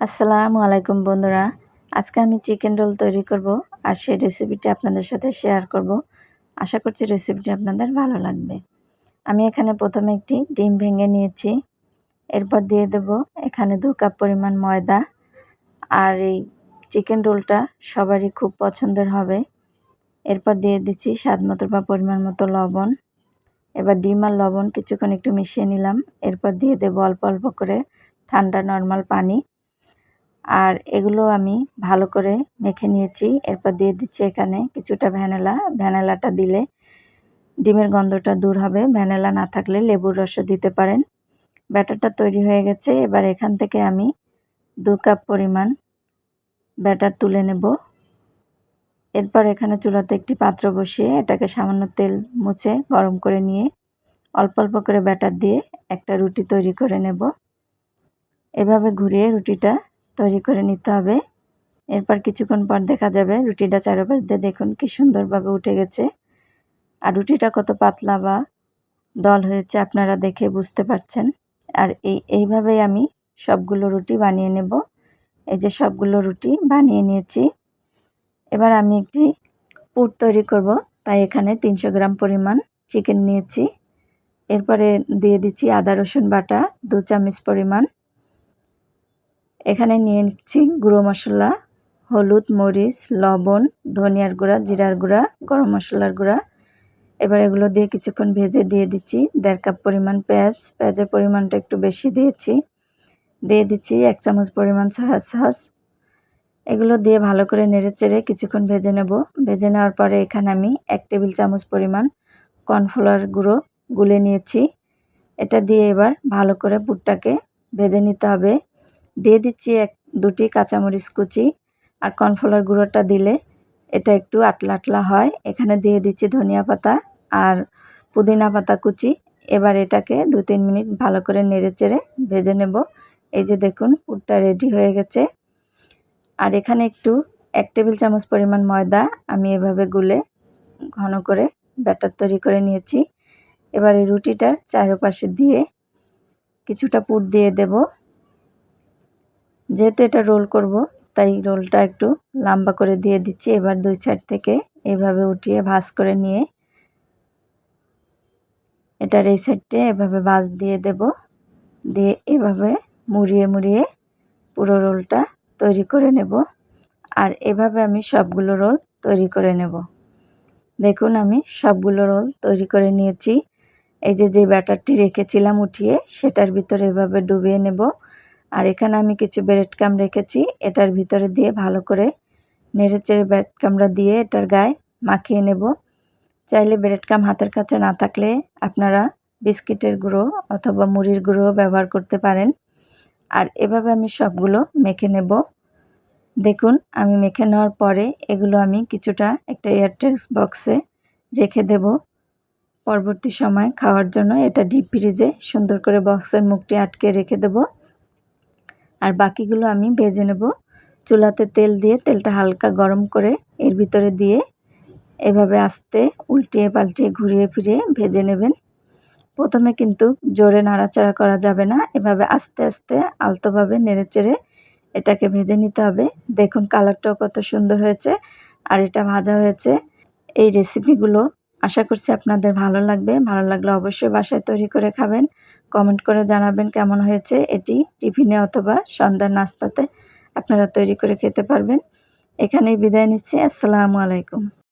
আসসালামু আলাইকুম বন্ধুরা। আজকে আমি চিকেন রোল তৈরি করব আর সেই রেসিপিটি আপনাদের সাথে শেয়ার করব। আশা করছি রেসিপিটি আপনাদের ভালো লাগবে। আমি এখানে প্রথমে একটি ডিম ভেঙে নিয়েছি। এরপর দিয়ে দেব এখানে দু কাপ পরিমাণ ময়দা। আর এই চিকেন রোলটা সবারই খুব পছন্দের হবে। এরপর দিয়ে দিচ্ছি স্বাদ মতো বা পরিমাণ মতো লবণ। এবার ডিম আর লবণ কিছুক্ষণ একটু মিশিয়ে নিলাম। এরপর দিয়ে দেবো অল্প অল্প করে ঠান্ডা নর্মাল পানি। আর এগুলো আমি ভালো করে মেখে নিয়েছি। এরপর দিয়ে দিচ্ছি এখানে কিছুটা ভ্যানেলা। ভ্যানেলাটা দিলে ডিমের গন্ধটা দূর হবে। ভ্যানেলা না থাকলে লেবুর রসও দিতে পারেন। ব্যাটারটা তৈরি হয়ে গেছে। এবার এখান থেকে আমি দু কাপ পরিমাণ ব্যাটার তুলে নেব। এরপর এখানে চুলাতে একটি পাত্র বসিয়ে এটাকে সামান্য তেল মুছে গরম করে নিয়ে অল্প অল্প করে ব্যাটার দিয়ে একটা রুটি তৈরি করে নেব। এভাবে ঘুরিয়ে রুটিটা তৈরি করে নিতে হবে। এরপর কিছুক্ষণ পর দেখা যাবে রুটিটা চারপাশ দিয়ে দেখুন কি সুন্দরভাবে উঠে গেছে। আর রুটিটা কত পাতলা বা দল হয়েছে আপনারা দেখে বুঝতে পারছেন। আর এই এইভাবেই আমি সবগুলো রুটি বানিয়ে নেব। এই যে সবগুলো রুটি বানিয়ে নিয়েছি। এবার আমি একটি পুর তৈরি করব। তাই এখানে তিনশো গ্রাম পরিমাণ চিকেন নিয়েছি। এরপরে দিয়ে দিচ্ছি আদা রসুন বাটা, দু চামচ পরিমাণ এখানে নিয়ে নিচ্ছি গুঁড়ো মশলা, হলুদ, মরিচ, লবণ, ধনিয়ার গুঁড়া, জিরার গুঁড়া, গরম মশলার গুঁড়া। এবার এগুলো দিয়ে কিছুক্ষণ ভেজে দিয়ে দিচ্ছি। দেড় কাপ পরিমাণ পেঁয়াজ, পেঁয়াজের পরিমাণটা একটু বেশি দিয়েছি। দিয়ে দিচ্ছি এক চামচ পরিমাণ সয়া সস এগুলো দিয়ে ভালো করে নেড়ে চেড়ে কিছুক্ষণ ভেজে নেব। ভেজে নেওয়ার পরে এখানে আমি এক টেবিল চামচ পরিমাণ কর্নফ্লাওয়ার গুঁড়ো গুলে নিয়েছি। এটা দিয়ে এবার ভালো করে পুরটাকে ভেজে নিতে হবে। দিয়ে দিচ্ছি এক, দুটি কাঁচামরিচ কুচি আর কর্নফ্লাওয়ার গুঁড়োটা দিলে এটা একটু আটলা আটলা হয়। এখানে দিয়ে দিচ্ছি ধনিয়া পাতা আর পুদিনা পাতা কুচি। এবার এটাকে দু তিন মিনিট ভালো করে নেড়ে চেড়ে ভেজে নেব। এই যে দেখুন, পুরটা রেডি হয়ে গেছে। আর এখানে একটু এক টেবিল চামচ পরিমাণ ময়দা আমি এভাবে গুলে ঘন করে ব্যাটার তৈরি করে নিয়েছি। এবার এই রুটিটার চারপাশে দিয়ে কিছুটা পুর দিয়ে দেব। যেহেতু এটা রোল করব, তাই রোলটা একটু লম্বা করে দিয়ে দিচ্ছি। এবার দুই সাইড থেকে এভাবে উঠিয়ে ভাজ করে নিয়ে এটার এই সাইডটে এভাবে ভাঁজ দিয়ে দেব। দিয়ে এভাবে মুড়িয়ে মুড়িয়ে পুরো রোলটা তৈরি করে নেব। আর এভাবে আমি সবগুলো রোল তৈরি করে নেব। দেখুন, আমি সবগুলো রোল তৈরি করে নিয়েছি। এই যে যে ব্যাটারটি রেখেছিলাম উঠিয়ে, সেটার ভিতরে এভাবে ডুবিয়ে নেব। আর এখানে আমি কিছু ব্রেড কাম রেখেছি। এটার ভিতরে দিয়ে ভালো করে নেড়ে চেড়ে ব্রেড কামড়া দিয়ে এটার গায়ে মাখিয়ে নেব। চাইলে ব্রেড কাম হাতের কাছে না থাকলে আপনারা বিস্কিটের গুঁড়ো অথবা মুড়ির গুঁড়ো ব্যবহার করতে পারেন। আর এভাবে আমি সবগুলো মেখে নেব। দেখুন, আমি মেখে নেওয়ার পরে এগুলো আমি কিছুটা একটা এয়ারটেল বক্সে রেখে দেব। পরবর্তী সময় খাওয়ার জন্য এটা ডিপ ফ্রিজে সুন্দর করে বক্সের মুখটি আটকে রেখে দেবো। আর বাকিগুলো আমি ভেজে নেব। চুলাতে তেল দিয়ে তেলটা হালকা গরম করে এর ভিতরে দিয়ে এভাবে আস্তে উল্টিয়ে পাল্টিয়ে ঘুরিয়ে ফিরিয়ে ভেজে নেবেন। প্রথমে কিন্তু জোরে নাড়াচাড়া করা যাবে না, এভাবে আস্তে আস্তে আলতোভাবে নেড়ে চেড়ে এটাকে ভেজে নিতে হবে। দেখুন কালারটাও কত সুন্দর হয়েছে আর এটা ভাজা হয়েছে। এই রেসিপিগুলো আশা করছি আপনাদের ভালো লাগবে। ভালো লাগলে অবশ্যই বাসায় তৈরি করে খাবেন। কমেন্ট করে জানাবেন কেমন হয়েছে এটি টিফিনে অথবা সন্ধ্যার নাস্তাতে আপনারা তৈরি করে খেতে পারবেন। এখানেই বিদায় নিচ্ছি। আসসালামু আলাইকুম।